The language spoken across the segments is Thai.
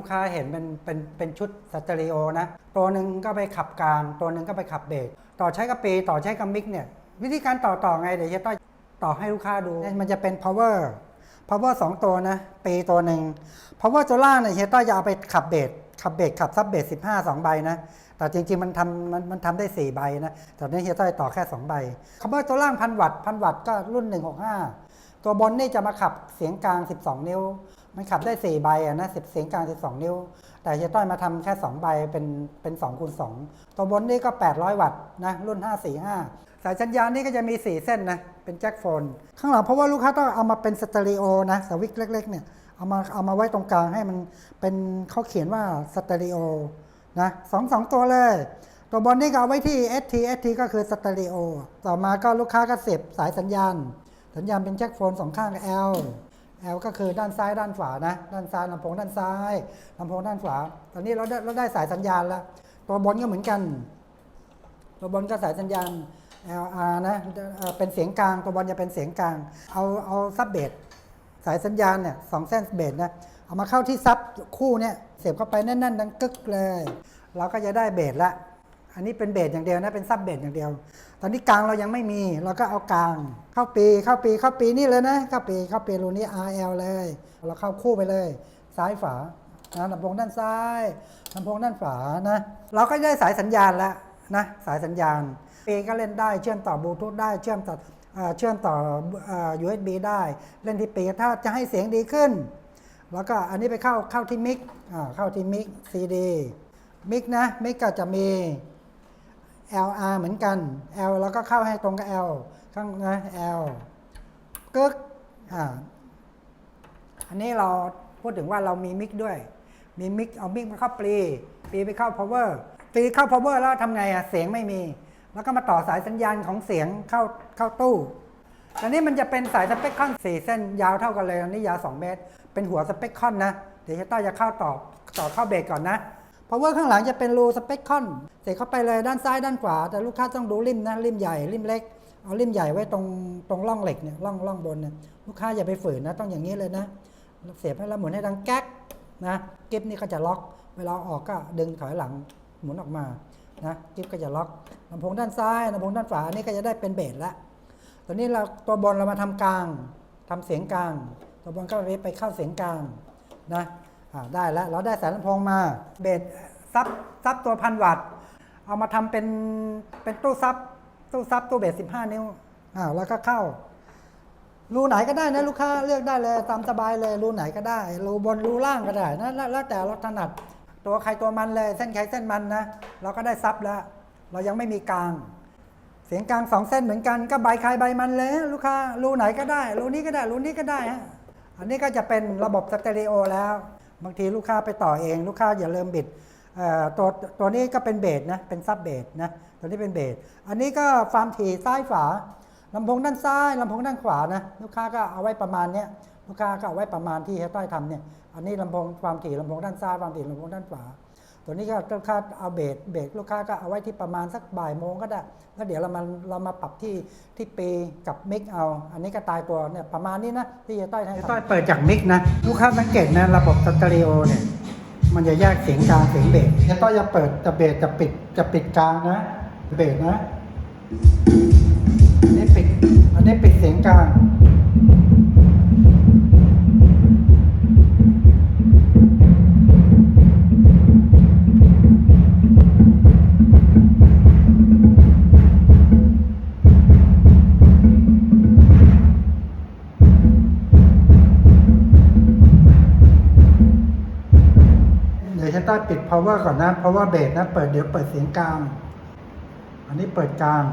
ลูกค้าเห็นเป็นเป็นเป็นชุดสเตอริโอนะ ตัวหนึ่งก็ไปขับกลาง ตัวหนึ่งก็ไปขับเบสต่อใช้กับปีต่อใช้กับมิกเนี่ย วิธีการต่อต่อไงเดี๋ยวจะต้อยต่อให้ลูกค้าดูมันจะเป็น power power สองตัวนะปีตัวหนึ่ง power ตัวล่างเนี่ยเฮียต้อยจะเอาไปขับเบสขับเบสขับซับเบสสิบห้าสองใบนะ แต่จริงๆ มันทำมันมันทำได้4ใบนะแต่นี้เฮียต้อยต่อแค่2ใบคัพเปอร์ตัวล่างพันวัตต์พันวัตต์ก็รุ่น165ตัวบนนี่จะมาขับเสียงกลาง12นิ้ว มันขับได้ 4 ใบอะนะ10เสียงกลาง 12 นิ้ว แต่เฮียต้อยมาทำแค่ 2 ใบเป็นเป็น2คูณ2ตัวบนนี่ก็ 800 วัตต์นะรุ่น 545 สายสัญญาณนี่ก็จะมี 4 เส้นนะ เป็นแจ็คโฟน ข้างหลังเพราะว่าลูกค้าต้องเอามาเป็นสเตอริโอนะสวิตเล็ก ๆ เนี่ย เอามาเอามาไว้ตรงกลางให้มันเป็นเขาเขียนว่าสเตอริโอนะสองสองตัวเลย ตัวบนนี่ก็เอาไว้ที่ ST ST ก็คือสเตอริโอต่อมาก็ลูกค้าก็เสียบสายสัญญาณ สัญญาณเป็นแจ็คโฟนสองข้าง L L ก็คือด้านซ้ายด้านขวานะ ด้านซ้ายลำโพงด้านซ้ายลำโพงด้านขวา ตอนนี้เราได้เราได้สายสัญญาณแล้ว ตัวบนก็เหมือนกัน ตัวบนก็สายสัญญาณ LR นะเอ่อเป็นเสียงกลาง ตัวบนจะเป็นเสียงกลาง เอาเอาซับเบสสายสัญญาณเนี่ยสองเส้นเบสนะ เอามาเข้าที่ซับคู่เนี่ย เสียบเข้าไปแน่นๆดังกึกเลย เราก็จะได้เบสละ อันนี้เป็นเบสอย่างเดียวนะเป็นซับเบสอย่างเดียว ตอนนี้กลางเรายังไม่มี เราก็เอากลาง เข้าปีเข้าปีเข้าปีนี่เลยนะเข้าปีเข้าปีรูนี้ RL เลย เราเข้าคู่ไปเลย ซ้ายฝานะลำโพงด้านซ้ายลำโพงด้านฝานะ เราก็ได้สายสัญญาณแล้วนะสายสัญญาณปีก็เล่นได้เชื่อมต่อบลูทูธได้เชื่อมต่อเชื่อมต่ออ USB ได้ เล่นที่ปีถ้าจะให้เสียงดีขึ้น แล้วก็อันนี้ไปเข้าเข้าที่มิกเข้าที่มิก CD มิกนะมิกก็จะมี LR เหมือนกัน L แล้วก็เข้าให้ตรงกับ L ข้างนะ L กึกอ่าอันนี้เราพูดถึงว่าเรามีมิกด้วย มีมิกเอามิกมาเข้าปลีปลีไปเข้า power ปลีเข้า power แล้วทำไงอะเสียงไม่มี แล้วก็มาต่อสายสัญญาณของเสียงเข้าเข้าตู้อันนี้มันจะเป็นสายสเปคคอน4เส้นยาวเท่ากันเลยอันนี้ยาว 2 เมตร เป็นหัวสเปคคอนนะ เดี๋ยวเฮต้าจะเข้าต่อต่อเข้าเบรกก่อนนะ เพราะว่าข้างหลังจะเป็นรูสเปคคอนเสียเข้าไปเลยด้านซ้ายด้านขวา แต่ลูกค้าต้องดูริมนะริมใหญ่ริมเล็ก เอาริมใหญ่ไว้ตรงตรงร่องเหล็กเนี่ยร่องร่องบนเนี่ยลูกค้าอย่าไปฝืนนะต้องอย่างนี้เลยนะเสียบให้แล้วหมุนให้ดังแก๊กนะกิฟนี่ก็จะล็อกเวลาออกก็ดึงถอยหลังหมุนออกมานะกิฟก็จะล็อกลำโพงด้านซ้ายลำโพงด้านขวานี่ก็จะได้เป็นเบสแล้วตอนนี้เราตัวบนเรามาทำกลางทำเสียงกลาง ตัวบนก็ไปไปเข้าเสียงกลางนะ ได้แล้ว เราได้สายลำโพงมา เบสซับซับตัวพันวัตต์ เอามาทำเป็นเป็นตู้ซับตู้ซับตู้เบส 15 นิ้วอ่าแล้วก็เข้า รูไหนก็ได้นะลูกค้าเลือกได้เลยตามสบายเลยรูไหนก็ได้ รูบนรูล่างก็ได้นะแล้วแต่เราถนัดตัวใครตัวมันเลย เส้นใครเส้นมันนะ เราก็ได้ซับแล้ว เรายังไม่มีกลาง เสียงกลางสองเส้นเหมือนกันก็ใบใครใบมันเลย ลูกค้ารูไหนก็ได้ รูนี้ก็ได้รูนี้ก็ได้ฮะอันนี้ก็จะเป็นระบบสเตอริโอแล้ว บางทีลูกค้าไปต่อเองลูกค้าอย่าลืมบิดเอ่อตัวตัวนี้ก็เป็นเบสนะเป็นซับเบสนะตัวนี้เป็นเบสอันนี้ก็ความถี่ซ้ายฝาลำโพงด้านซ้ายลำโพงด้านขวานะลูกค้าก็เอาไว้ประมาณเนี้ยลูกค้าก็เอาไว้ประมาณที่เฮดต้อยทำเนี่ยอันนี้ลำโพงความถี่ลำโพงด้านซ้ายความถี่ลำโพงด้านขวา ตัวนี้ก็ลูกค้าเอาเบสเบสลูกค้าก็เอาไว้ที่ประมาณสักบ่ายโมงก็ได้ แล้วเดี๋ยวเรามาเรามาปรับที่ที่ปีกับมิกเอา อันนี้ก็ตายตัวเนี่ยประมาณนี้นะที่จะต้อยให้ต้อยเปิดจากมิกนะลูกค้าสังเกตนะระบบสเตอริโอเนี่ยมันจะแยกเสียงกลางเสียงเบสจะต้อยจะเปิดจะเบสจะปิดจะปิดกลางนะ เบสนะอันนี้ปิดอันนี้ปิดเสียงกลาง ต้าปิด power ก่อนนะ เพราะว่าเบสนะ เปิดเดี๋ยวเปิดเสียงกลาง อันนี้เปิดกลาง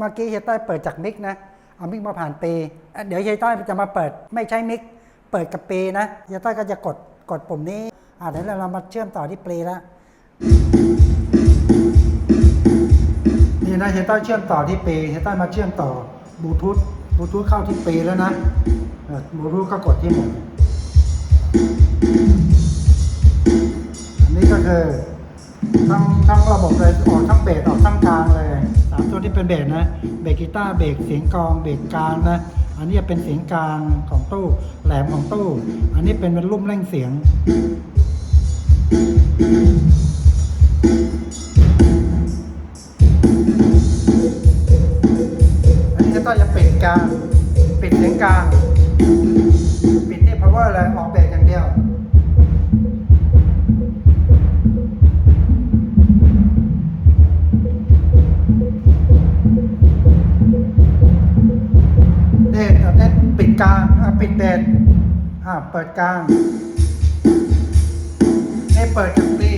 เมื่อกี้เฮียต้อยเปิดจากมิกนะ เอามิกมาผ่านปีเดี๋ยวเฮียต้อยจะมาเปิดไม่ใช้มิก เปิดกับปีนะเฮียต้อยก็จะกดกดปุ่มนี้อ่าเดี๋ยวเรามาเชื่อมต่อที่ปีแล้วนี่นะเฮยต้อยเชื่อมต่อที่ปีเฮยต้อยมาเชื่อมต่อบลูทูธบลูทูธเข้าที่ปีแล้วนะบลูทูธก็กดที่หมุนอันนี้ก็คือ ทั้งทั้งระบบเลยออกทั้งเบสออกทั้งกลางเลยสามตัวที่เป็นเบสนะเบสกีตาร์เบสเสียงกองเบสกลางนะอันนี้จะเป็นเสียงกลางของตู้แหลมของตู้ อันนี้เป็นเป็นรุ่มเร่งเสียงอันนี้ก็ต้องจะปิดกลางปิดเสียงกลาง อ่าเปิดกลางนี่เปิดจากปี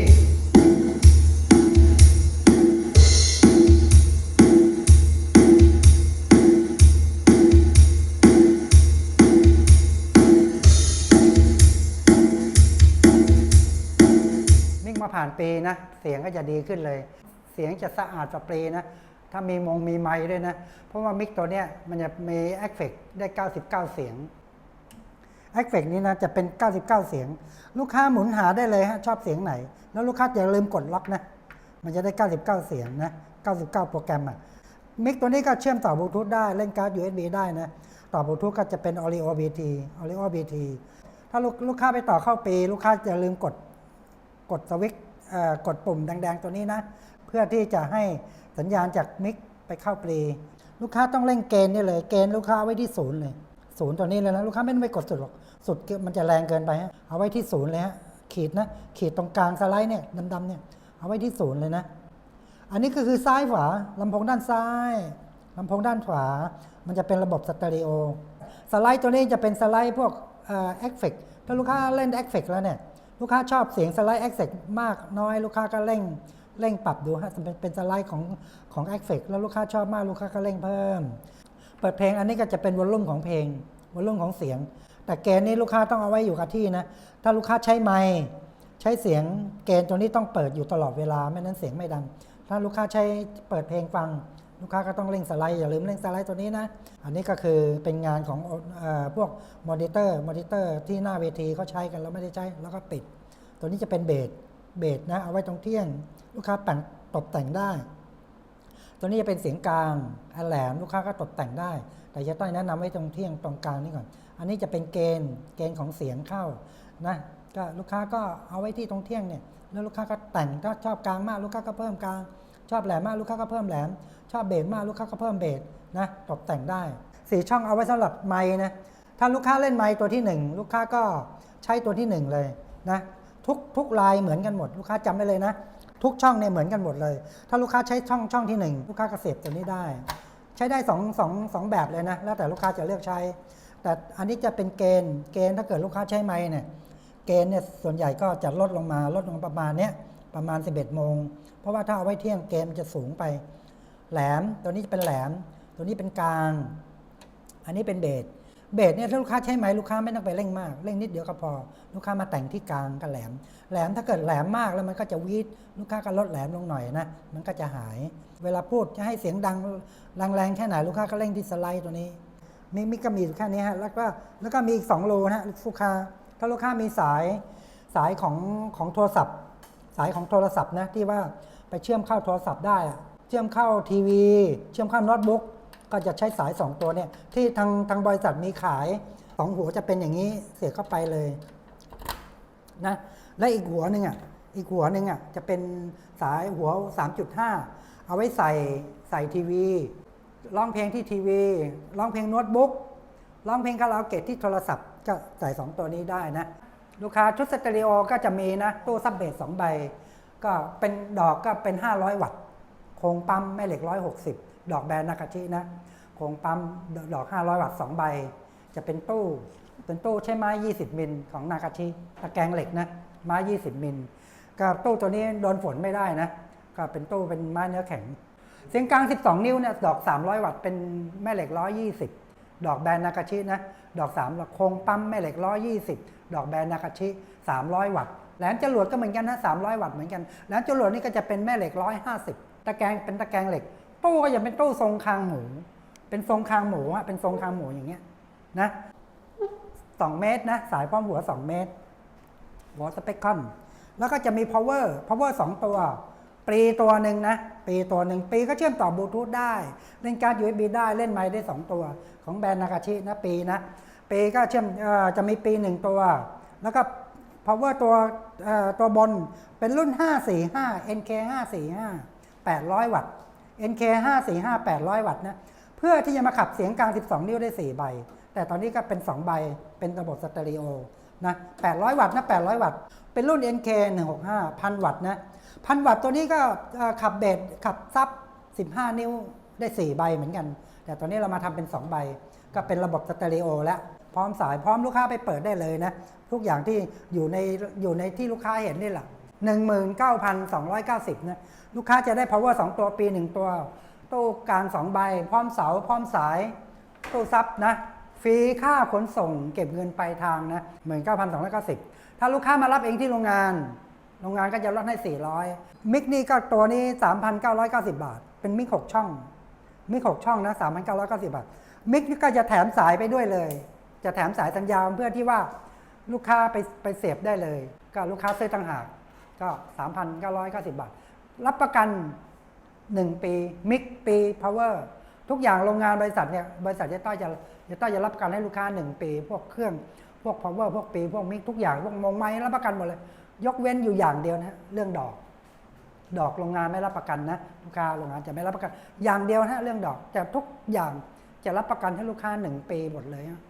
นิ่งมาผ่านปีนะ เสียงก็จะดีขึ้นเลย เสียงจะสะอาดกว่าปีนะถ้ามีมงมีไม้ด้วยนะ เพราะว่ามิกตัวเนี้ยมันจะมีเอฟเฟกได้ 99 เสียง เอฟเฟกนี้นะจะเป็น 99 เสียง ลูกค้าหมุนหาได้เลยฮะชอบเสียงไหน แล้วลูกค้าอย่าลืมกดล็อกนะ มันจะได้ 99 เสียงนะ 99 โปรแกรมอะมิกตัวนี้ก็เชื่อมต่อบลูทูธได้เล่นการ์ด USB ได้นะ ต่อบลูทูธก็จะเป็น Audio BT Audio BT ถ้าลูกลูกค้าไปต่อเข้าปี ลูกค้าอย่าลืมกดกดสวิตช์เอ่อกดปุ่มแดงๆ ตัวนี้นะ เพื่อที่จะให้สัญญาณจากมิกไปเข้าปลีลูกค้าต้องเร่งเกณฑ์นี่เลย เกณฑ์ลูกค้าไว้ที่ศูนย์เลย ศูนย์ตัวนี้เลยนะลูกค้าไม่ต้องไปกดสุดหรอกสุดมันจะแรงเกินไปฮะเอาไว้ที่ศูนย์เลยฮะขีดนะขีดตรงกลางสไลด์เนี่ยดำๆเนี่ยเอาไว้ที่ศูนย์เลยนะ อันนี้ก็คือซ้ายขวาลำโพงด้านซ้ายลำโพงด้านขวา มันจะเป็นระบบสเตอริโอสไลด์ตัวนี้จะเป็นสไลด์พวกเอฟเฟกถ้าลูกค้าเล่นเอฟเฟกแล้วเนี่ยลูกค้าชอบเสียงสไลด์เอฟเฟกมากน้อยลูกค้าก็เร่งเร่งปรับดูฮะเป็นเป็นสไลด์ของของเอฟเฟกแล้วลูกค้าชอบมากลูกค้าก็เร่งเพิ่ม เปิดเพลงอันนี้ก็จะเป็นวอลลุ่มของเพลงวอลลุ่มของเสียง แต่เกณฑ์นี้ลูกค้าต้องเอาไว้อยู่กับที่นะ ถ้าลูกค้าใช้ไมค์ใช้เสียงเกณฑ์ตัวนี้ต้องเปิดอยู่ตลอดเวลาไม่นั้นเสียงไม่ดัง ถ้าลูกค้าใช้เปิดเพลงฟัง ลูกค้าก็ต้องเร่งสไลด์อย่าลืมเร่งสไลด์ตัวนี้นะ อันนี้ก็คือเป็นงานของอพวกมอนิเตอร์มอนิเตอร์ที่หน้าเวทีเขาใช้กันแล้วไม่ได้ใช้แล้วก็ปิด ตัวนี้จะเป็นเบสเบสนะเอาไว้ตรงเที่ยง ลูกค้าแต่งตกแต่งได้ ตัวนี้จะเป็นเสียงกลางแหลมลูกค้าก็ตกแต่งได้ แต่จะต้องแนะนำไว้ตรงเที่ยงตรงกลางนี่ก่อน อันนี้จะเป็นเกณฑ์เกณฑ์ของเสียงเข้านะก็ลูกค้าก็เอาไว้ที่ตรงเที่ยงเนี่ยแล้วลูกค้าก็แต่งถ้าชอบกลางมากลูกค้าก็เพิ่มกลาง ชอบแหลมมากลูกค้าก็เพิ่มแหลม ชอบเบสมากลูกค้าก็เพิ่มเบสนะตกแต่งได้สีช่องเอาไว้สำหรับไม้นะถ้าลูกค้าเล่นไม้ตัวที่หนึ่งลูกค้าก็ใช้ตัวที่หนึ่งเลยนะ ทุกทุกลายเหมือนกันหมด ลูกค้าจำได้เลยนะ ทุกช่องเนี่ยเหมือนกันหมดเลย ถ้าลูกค้าใช้ช่องช่องที่หนึ่งลูกค้าก็เสียบตัวนี้ได้ ใช้ได้สองสองสองแบบเลยนะ แล้วแต่ลูกค้าจะเลือกใช้ แต่อันนี้จะเป็นเกณฑ์เกณฑ์ถ้าเกิดลูกค้าใช้ไม้เนี่ยเกณฑ์เนี่ยส่วนใหญ่ก็จะลดลงมาลดลงประมาณเนี้ยประมาณ 11โมงเพราะว่าถ้าเอาไว้เที่ยงเกณฑ์มันจะสูงไป แหลมตัวนี้จะเป็นแหลม ตัวนี้เป็นกลาง อันนี้เป็นเบส เบสเนี่ยถ้าลูกค้าใช้ไหมลูกค้าไม่ต้องไปเร่งมาก เร่งนิดเดียวก็พอ ลูกค้ามาแต่งที่กลางกับแหลม แหลมถ้าเกิดแหลมมากแล้วมันก็จะวีดลูกค้าก็ลดแหลมลงหน่อยนะ มันก็จะหาย เวลาพูดจะให้เสียงดังแรงๆแค่ไหนลูกค้าก็เร่งที่สไลด์ตัวนี้ มีมีก็มีแค่นี้ฮะแล้วก็แล้วก็มีอีก2รูนะฮะลูกค้าถ้าลูกค้ามีสายสายของของโทรศัพท์ สายของโทรศัพท์นะที่ว่าไปเชื่อมเข้าโทรศัพท์ได้เชื่อมเข้าทีวี เชื่อมเข้าโน้ตบุ๊ก ก็จะใช้สาย 2 ตัวเนี่ยที่ทางทางบริษัทมีขายสองหัวจะเป็นอย่างนี้เสียบเข้าไปเลยนะและอีกหัวหนึ่งอะอีกหัวหนึ่งอะจะเป็นสายหัว 3.5 เอาไว้ใส่ใส่ทีวีร้องเพลงที่ทีวีร้องเพลงโน้ตบุ๊กร้องเพลงคาราโอเกะที่โทรศัพท์ก็ใส่ 2 ตัวนี้ได้นะ ลูกค้าชุดสเตอริโอก็จะมีนะตู้ซับเบสสองใบ ก็เป็นดอกก็เป็น 500 วัตต์โครงปั๊มแม่เหล็ก 160 ดอกแบรนด์นากาชินะโครงปั๊มดอก 500 วัตต์2ใบ จะเป็นตู้เป็นตู้ใช้ไม้ 20 มิลของนากาชิตะแกรงเหล็กนะไม้ 20 มิลก็ตู้ตัวนี้โดนฝนไม่ได้นะ ก็เป็นตู้เป็นไม้เนื้อแข็ง เสียงกลาง 12 นิ้วเนี่ยดอก 300 วัตต์เป็นแม่เหล็ก 120 ดอกแบรนด์นากาชินะดอก3โครงปั๊มแม่เหล็ก 120 ดอกแบรนด์นากาชิ300 วัตต์แหลมจรวดก็เหมือนกันนะ300 วัตต์เหมือนกันแหลมจรวดนี่ก็จะเป็นแม่เหล็ก 150 ตะแกรงเป็นตะแกรงเหล็ก ตู้ก็อย่าเป็นตู้ทรงคางหมู เป็นทรงคางหมูอะเป็นทรงคางหมูอย่างเงี้ยนะสองเมตรนะ สายพร้อมหัวสองเมตรหัวสเปคคอนแล้วก็จะมี power power 2ตัว ปีตัวหนึ่งนะ ปีตัวหนึ่งปีก็เชื่อมต่อบลูทูธได้ เล่นการ์ด USB ได้เล่นไมค์ได้ 2 ตัว ของแบรนด์นากาชินะปีนะ ปีก็เชื่อมอจะมีปี1ตัว แล้วก็ power ตัวตัวบนเป็นรุ่น 545 NK 545 800 วัตต์ NK 545 800 วัตต์นะเพื่อที่จะมาขับเสียงกลาง 12 นิ้วได้ 4 ใบ แต่ตอนนี้ก็เป็น 2 ใบเป็นระบบสเตอริโอนะ800 วัตต์นะ800 วัตต์ เป็นรุ่น NK 165 1000 วัตต์นะ1000 วัตต์ตัวนี้ก็ขับเบสขับซับ 15 นิ้วได้ 4 ใบเหมือนกัน แต่ตอนนี้เรามาทำเป็น 2 ใบ ก็เป็นระบบสเตอริโอแล้วพร้อมสายพร้อมลูกค้าไปเปิดได้เลยนะ ทุกอย่างที่อยู่ในอยู่ในที่ลูกค้าเห็นนี่แหละ 19,290นะลูกค้าจะได้ power 2 ตัวปี 1 ตัว ตู้กลาง 2 ใบ พร้อมเสา พร้อมสาย ตู้ซับนะ ฟรีค่าขนส่งเก็บเงินปลายทางนะ19,290 ถ้าลูกค้ามารับเองที่โรงงาน โรงงานก็จะลดให้ 400 มิกนี่ก็ตัวนี้ 3,990 บาท เป็นมิก 6 ช่อง มิก 6 ช่องนะ 3,990 บาท มิกนี่ก็จะแถมสายไปด้วยเลย จะแถมสายสัญญาณเพื่อที่ว่าลูกค้าไปไปเสียบได้เลย ก็ลูกค้าซื้อต่างหาก ก็ 3,990 บาท รับประกัน 1 ปีมิกปี power ทุกอย่างโรงงานบริษัทเนี่ยบริษัทเจต้าจะเจต้าจะรับประกันให้ลูกค้า 1 ปี พวกเครื่องพวก power พวกปีพวกมิกทุกอย่างพวกมงไม้รับประกันหมดเลย ยกเว้นอยู่อย่างเดียวนะเรื่องดอก ดอกโรงงานไม่รับประกันนะลูกค้าโรงงานจะไม่รับประกัน อย่างเดียวนะเรื่องดอกแต่ทุกอย่างจะรับประกันให้ลูกค้า 1 ปีหมดเลยนะ